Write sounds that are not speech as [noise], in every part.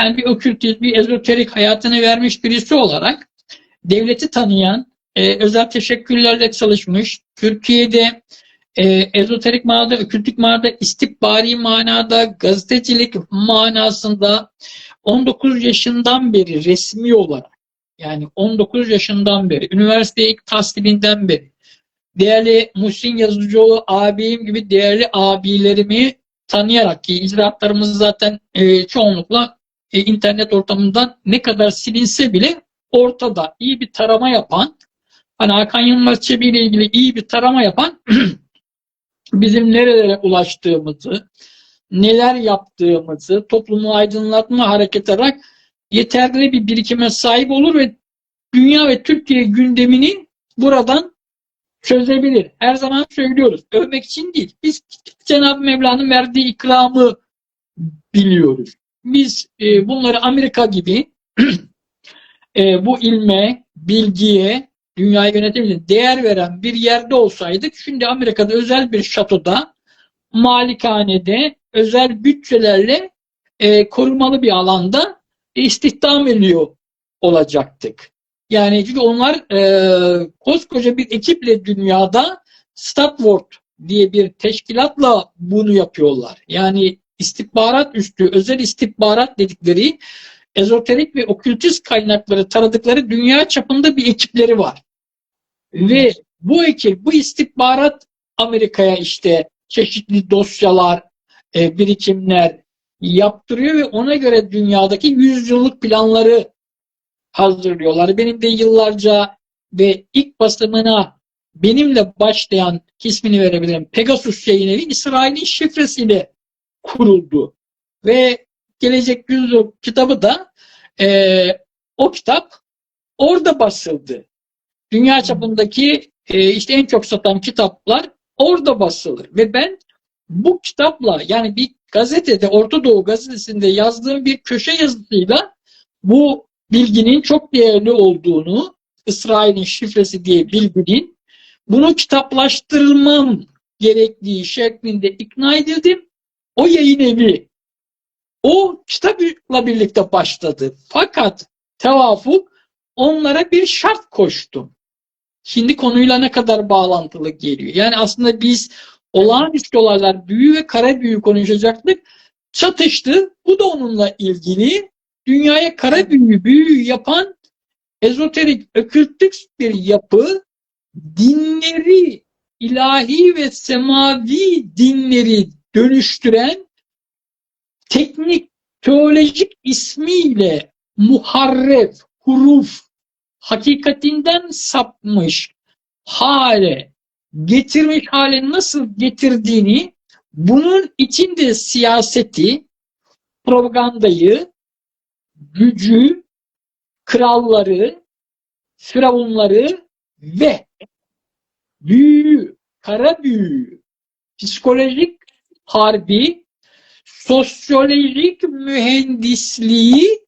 ben bir okültist, bir ezoterik hayatını vermiş birisi olarak devleti tanıyan, e, özel teşekkürlerle çalışmış, Türkiye'de e, ezoterik manada, okültük manada, istihbari manada, gazetecilik manasında 19 yaşından beri resmi olarak yani 19 yaşından beri, üniversite ilk tahsilinden beri değerli Muhsin Yazıcıoğlu abim gibi değerli abilerimi tanıyarak ki icraatlarımız zaten e, çoğunlukla e, internet ortamından ne kadar silinse bile ortada iyi bir tarama yapan hani Hakan Yılmaz Çebi ile ilgili iyi bir tarama yapan [clears throat] bizim nerelere ulaştığımızı neler yaptığımızı toplumu aydınlatma hareket ederek yeterli bir birikime sahip olur ve dünya ve Türkiye gündemini buradan çözebilir. Her zaman söylüyoruz. Övmek için değil. Biz Cenab-ı Mevla'nın verdiği ikramı biliyoruz. Biz e, bunları Amerika gibi [clears throat] e, bu ilme, bilgiye, dünyayı yönetebilir değer veren bir yerde olsaydık şimdi Amerika'da özel bir şatoda malikanede özel bütçelerle e, korumalı bir alanda istihdam ediyor olacaktık. Yani çünkü onlar e, koskoca bir ekiple dünyada Stanford diye bir teşkilatla bunu yapıyorlar. Yani istihbarat üstü, özel istihbarat dedikleri ezoterik ve okültist kaynakları taradıkları dünya çapında bir ekipleri var. Ve bu ekip, bu istihbarat Amerika'ya işte çeşitli dosyalar, e, birikimler yaptırıyor ve ona göre dünyadaki yüzyıllık planları hazırlıyorlar. Benim de yıllarca ve ilk basımına benimle başlayan ismini verebilirim. Pegasus yayın evi İsrail'in şifresiyle kuruldu. Ve Gelecek Yüzyıl kitabı da e, o kitap orada basıldı. Dünya çapındaki e, işte en çok satan kitaplar orada basılır. Ve ben bu kitapla yani bir gazetede Orta Doğu gazetesinde yazdığım bir köşe yazısıyla bu bilginin çok değerli olduğunu İsrail'in şifresi diye bilginin bunu kitaplaştırmam gerektiği şeklinde ikna edildim. O yayın evi o kitapla birlikte başladı. Fakat tevafuk onlara bir şart koştum. Şimdi konuyla ne kadar bağlantılı geliyor. Yani aslında biz olağanüstü olaylar büyü ve kara büyü konuşacaktık. Çatıştı. Bu da onunla ilgili. Dünyaya kara büyü, büyü yapan ezoterik, ökültük bir yapı dinleri, ilahi ve semavi dinleri dönüştüren teknik, teolojik ismiyle muharref, huruf, hakikatinden sapmış hale getirmiş hale nasıl getirdiğini bunun içinde siyaseti, propagandayı, gücü, kralları, firavunları ve büyü, kara büyü, psikolojik harbi, sosyolojik mühendisliği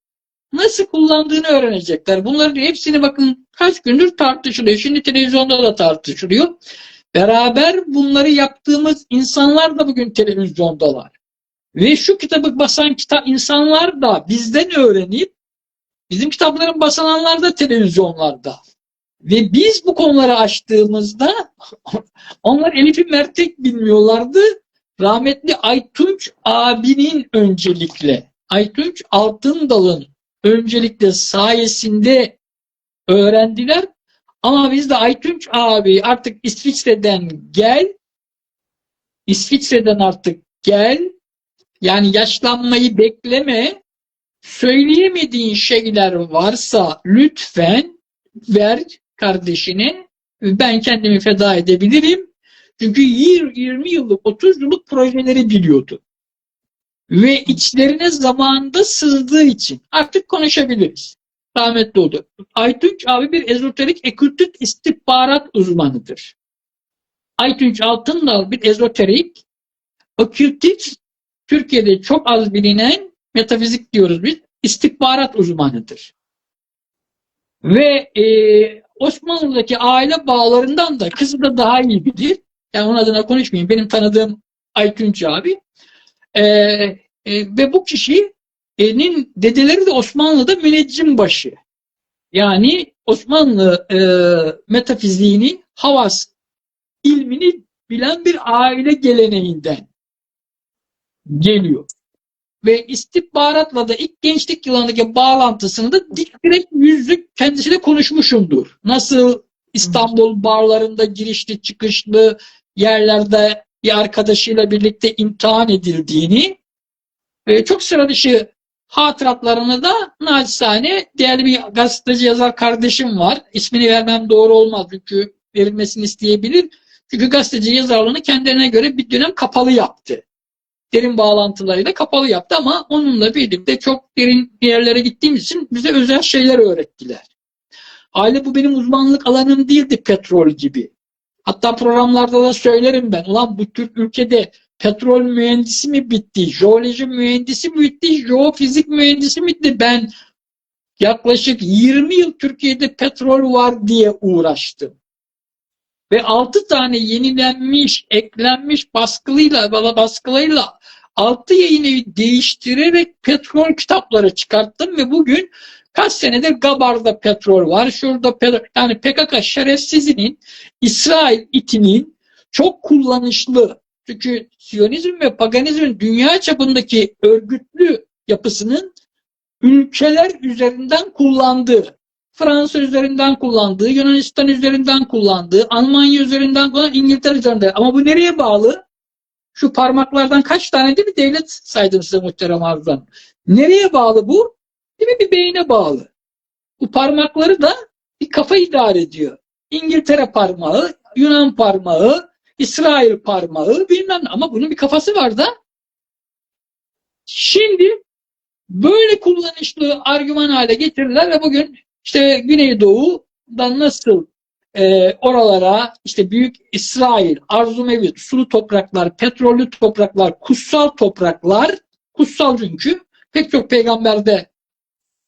nasıl kullandığını öğrenecekler. Bunların hepsini bakın kaç gündür tartışılıyor. Şimdi televizyonda da tartışılıyor. Beraber bunları yaptığımız insanlar da bugün televizyondalar. Ve şu kitabı basan kitap insanlar da bizden öğrenip bizim kitapların basılanlar da televizyonlarda. Ve biz bu konuları açtığımızda [laughs] onlar Elif'i Mertek bilmiyorlardı. Rahmetli Aytunç abinin öncelikle Aytunç Altındal'ın öncelikle sayesinde öğrendiler. Ama biz de Aytunç abi artık İsviçre'den gel, İsviçre'den artık gel, yani yaşlanmayı bekleme, söyleyemediğin şeyler varsa lütfen ver kardeşine, ben kendimi feda edebilirim. Çünkü 20 yıllık, 30 yıllık projeleri biliyordu. Ve içlerine zamanında sızdığı için artık konuşabiliriz. Rahmetli oldu. Aytunç abi bir ezoterik ekültük istihbarat uzmanıdır. Aytunç Altındal bir ezoterik, okültist, Türkiye'de çok az bilinen metafizik diyoruz biz, istihbarat uzmanıdır. Ve e, Osmanlı'daki aile bağlarından da kızı da daha iyi bilir. Yani onun adına konuşmayayım. Benim tanıdığım Aytunç abi. E, e, ve bu kişi E'nin dedeleri de Osmanlı'da müneccim başı. Yani Osmanlı e, metafiziğini, havas ilmini bilen bir aile geleneğinden geliyor. Ve istihbaratla da ilk gençlik yıllarındaki bağlantısını da dik direkt yüzlük kendisiyle konuşmuşumdur. Nasıl İstanbul barlarında girişli çıkışlı yerlerde bir arkadaşıyla birlikte imtihan edildiğini ve çok sıra dışı hatıratlarını da naçizane değerli bir gazeteci yazar kardeşim var. İsmini vermem doğru olmaz çünkü verilmesini isteyebilir. Çünkü gazeteci yazarlığını kendilerine göre bir dönem kapalı yaptı. Derin bağlantılarıyla kapalı yaptı ama onunla birlikte çok derin yerlere gittiğimiz için bize özel şeyler öğrettiler. Aile bu benim uzmanlık alanım değildi petrol gibi. Hatta programlarda da söylerim ben. Ulan bu Türk ülkede petrol mühendisi mi bitti? Jeoloji mühendisi mi bitti? Jeofizik mühendisi mi bitti? Ben yaklaşık 20 yıl Türkiye'de petrol var diye uğraştım. Ve 6 tane yenilenmiş, eklenmiş baskılıyla, bala baskılarıyla 6 yayın değiştirerek petrol kitapları çıkarttım ve bugün kaç senedir Gabar'da petrol var, şurada petrol, yani PKK şerefsizinin, İsrail itinin çok kullanışlı, çünkü Siyonizm ve paganizmin dünya çapındaki örgütlü yapısının ülkeler üzerinden kullandığı, Fransa üzerinden kullandığı, Yunanistan üzerinden kullandığı, Almanya üzerinden kullandığı, İngiltere üzerinden. Ama bu nereye bağlı? Şu parmaklardan kaç tane değil mi devlet saydım size muhterem arzdan. Nereye bağlı bu? Mi? Bir beyne bağlı. Bu parmakları da bir kafa idare ediyor. İngiltere parmağı, Yunan parmağı, İsrail parmağı bilmem. Ama bunun bir kafası var da. Şimdi böyle kullanışlı argüman hale getirdiler ve bugün işte Güneydoğu'dan nasıl e, oralara işte Büyük İsrail, Arzu Mevcut, sulu topraklar, petrollü topraklar, kutsal topraklar, kutsal çünkü pek çok peygamberde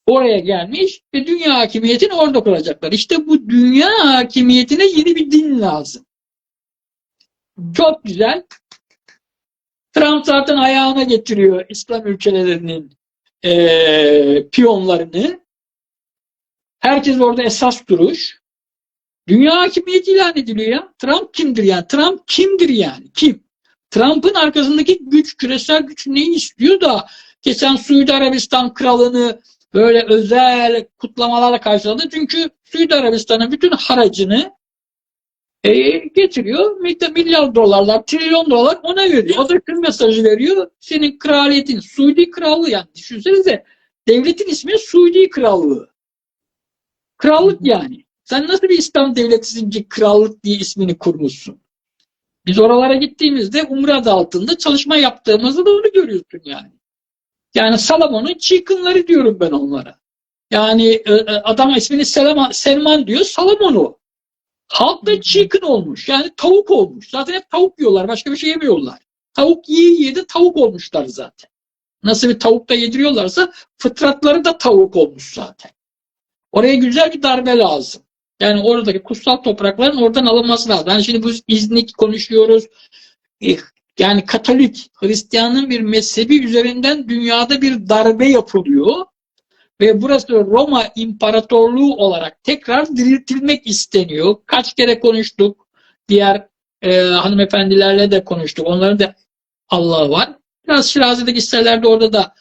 oraya gelmiş ve dünya hakimiyetini orada kuracaklar. İşte bu dünya hakimiyetine yeni bir din lazım. Çok güzel. Trump zaten ayağına getiriyor İslam ülkelerinin e, piyonlarını. Herkes orada esas duruş. Dünya hakimiyeti ilan ediliyor ya. Trump kimdir yani? Trump kimdir yani? Kim? Trump'ın arkasındaki güç, küresel güç neyi istiyor da geçen Suudi Arabistan kralını böyle özel kutlamalarla karşıladı. Çünkü Suudi Arabistan'ın bütün haracını e, getiriyor. Milyar dolarlar, trilyon dolar ona veriyor. O da şu mesajı veriyor. Senin kraliyetin, Suudi krallığı yani düşünsenize devletin ismi Suudi krallığı. Krallık yani. Sen nasıl bir İslam devletisin ki krallık diye ismini kurmuşsun? Biz oralara gittiğimizde Umre adı altında çalışma yaptığımızda da onu görüyorsun yani. Yani Salomon'un çıkınları diyorum ben onlara. Yani e, e, adam ismini Selman, Selman diyor, Salomon o. Halk da chicken olmuş. Yani tavuk olmuş. Zaten hep tavuk yiyorlar. Başka bir şey yemiyorlar. Tavuk yiye yiye de tavuk olmuşlar zaten. Nasıl bir tavuk da yediriyorlarsa fıtratları da tavuk olmuş zaten. Oraya güzel bir darbe lazım. Yani oradaki kutsal toprakların oradan alınması lazım. Yani şimdi bu İznik konuşuyoruz. Yani Katolik, Hristiyanın bir mezhebi üzerinden dünyada bir darbe yapılıyor. Ve burası Roma İmparatorluğu olarak tekrar diriltilmek isteniyor. Kaç kere konuştuk. Diğer e, hanımefendilerle de konuştuk. Onların da Allah'ı var. Biraz Şirazi'deki hisselerde orada da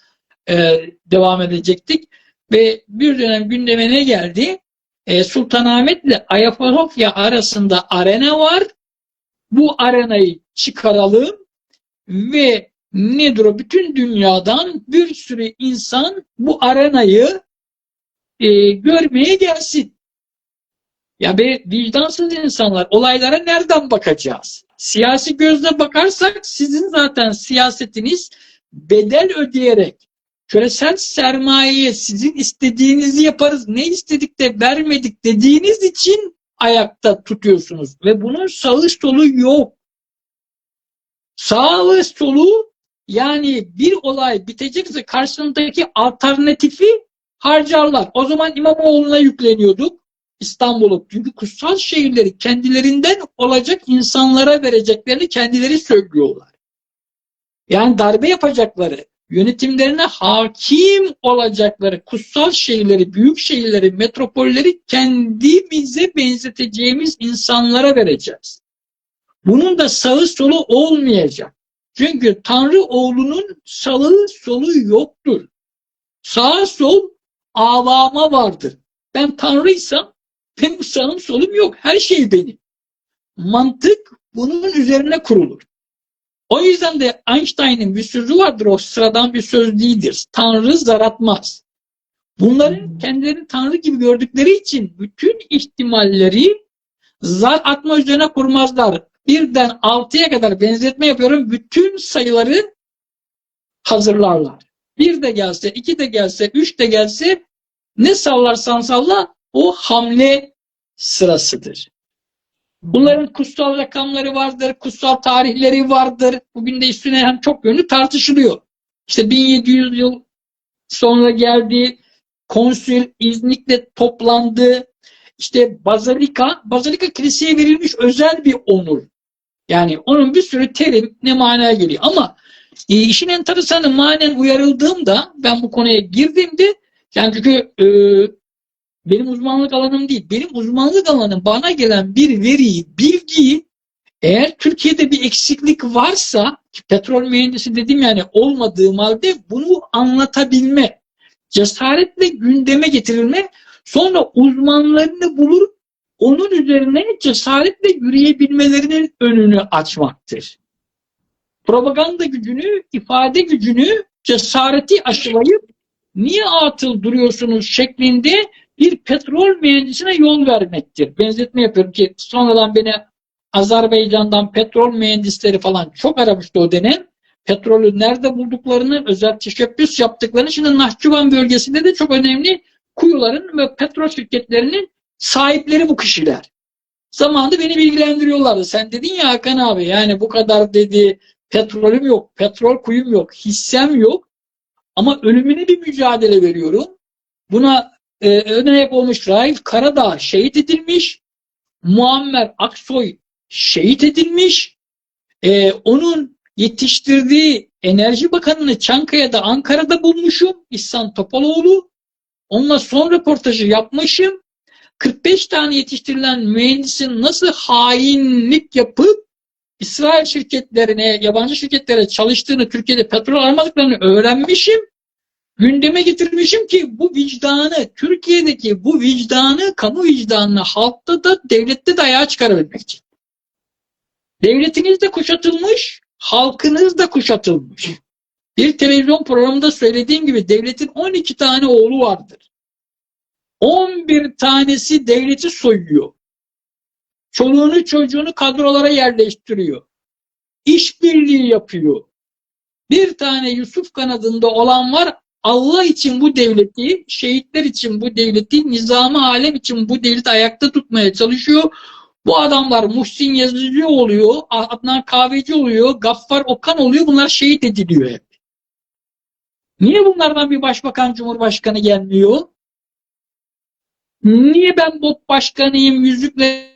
e, devam edecektik. Ve bir dönem gündeme ne geldi? E, Sultanahmet ile Ayasofya arasında arena var. Bu arenayı çıkaralım ve nedir o? Bütün dünyadan bir sürü insan bu arenayı e, görmeye gelsin. Ya be vicdansız insanlar olaylara nereden bakacağız? Siyasi gözle bakarsak sizin zaten siyasetiniz bedel ödeyerek küresel sermayeye sizin istediğinizi yaparız, ne istedik de vermedik dediğiniz için ayakta tutuyorsunuz. Ve bunun sağı solu yok. Sağı solu yani bir olay bitecekse karşısındaki alternatifi harcarlar. O zaman İmamoğlu'na yükleniyorduk. İstanbul'u. Çünkü kutsal şehirleri kendilerinden olacak insanlara vereceklerini kendileri söylüyorlar. Yani darbe yapacakları, yönetimlerine hakim olacakları kutsal şehirleri, büyük şehirleri, metropolleri kendimize benzeteceğimiz insanlara vereceğiz. Bunun da sağı solu olmayacak. Çünkü Tanrı oğlunun sağı solu yoktur. Sağ sol avama vardır. Ben Tanrıysam benim sağım solum yok. Her şey benim. Mantık bunun üzerine kurulur. O yüzden de Einstein'ın bir sözü vardır. O sıradan bir söz değildir. Tanrı zaratmaz. Bunların kendilerini Tanrı gibi gördükleri için bütün ihtimalleri zar atma üzerine kurmazlar. Birden altıya kadar benzetme yapıyorum. Bütün sayıları hazırlarlar. Bir de gelse, iki de gelse, üç de gelse ne sallarsan salla o hamle sırasıdır. Bunların kutsal rakamları vardır, kutsal tarihleri vardır. Bugün de üstüne hem çok yönlü tartışılıyor. İşte 1700 yıl sonra geldi, konsül İznik'te toplandı. İşte bazilika, bazilika kiliseye verilmiş özel bir onur. Yani onun bir sürü terim ne manaya geliyor. Ama e, işin enteresanı manen uyarıldığımda ben bu konuya girdiğimde yani çünkü e, benim uzmanlık alanım değil. Benim uzmanlık alanım bana gelen bir veriyi, bilgiyi eğer Türkiye'de bir eksiklik varsa petrol mühendisi dedim yani olmadığım halde bunu anlatabilme, cesaretle gündeme getirilme, sonra uzmanlarını bulur, onun üzerine cesaretle yürüyebilmelerinin önünü açmaktır. Propaganda gücünü, ifade gücünü, cesareti aşılayıp niye atıl duruyorsunuz şeklinde bir petrol mühendisine yol vermektir. Benzetme yapıyorum ki sonradan beni Azerbaycan'dan petrol mühendisleri falan çok aramıştı o dönem. Petrolü nerede bulduklarını, özel teşebbüs yaptıklarını, şimdi Nahçıvan bölgesinde de çok önemli kuyuların ve petrol şirketlerinin sahipleri bu kişiler. Zamanında beni bilgilendiriyorlardı. Sen dedin ya Hakan abi yani bu kadar dedi petrolüm yok, petrol kuyum yok, hissem yok ama ölümüne bir mücadele veriyorum. Buna e, örnek olmuş Raif Karadağ şehit edilmiş. Muammer Aksoy şehit edilmiş. E, onun yetiştirdiği Enerji Bakanı'nı Çankaya'da Ankara'da bulmuşum. İhsan Topaloğlu. Onunla son röportajı yapmışım. 45 tane yetiştirilen mühendisin nasıl hainlik yapıp İsrail şirketlerine, yabancı şirketlere çalıştığını, Türkiye'de petrol aramadıklarını öğrenmişim gündeme getirmişim ki bu vicdanı, Türkiye'deki bu vicdanı, kamu vicdanını halkta da devlette de ayağa çıkarabilmek için. Devletiniz de kuşatılmış, halkınız da kuşatılmış. Bir televizyon programında söylediğim gibi devletin 12 tane oğlu vardır. 11 tanesi devleti soyuyor. Çoluğunu çocuğunu kadrolara yerleştiriyor. İşbirliği yapıyor. Bir tane Yusuf kanadında olan var Allah için bu devleti, şehitler için bu devleti, nizamı alem için bu devleti ayakta tutmaya çalışıyor. Bu adamlar Muhsin Yazıcı oluyor, Adnan Kahveci oluyor, Gaffar Okan oluyor. Bunlar şehit ediliyor hep. Niye bunlardan bir başbakan, cumhurbaşkanı gelmiyor? Niye ben BOP başkanıyım, yüzükle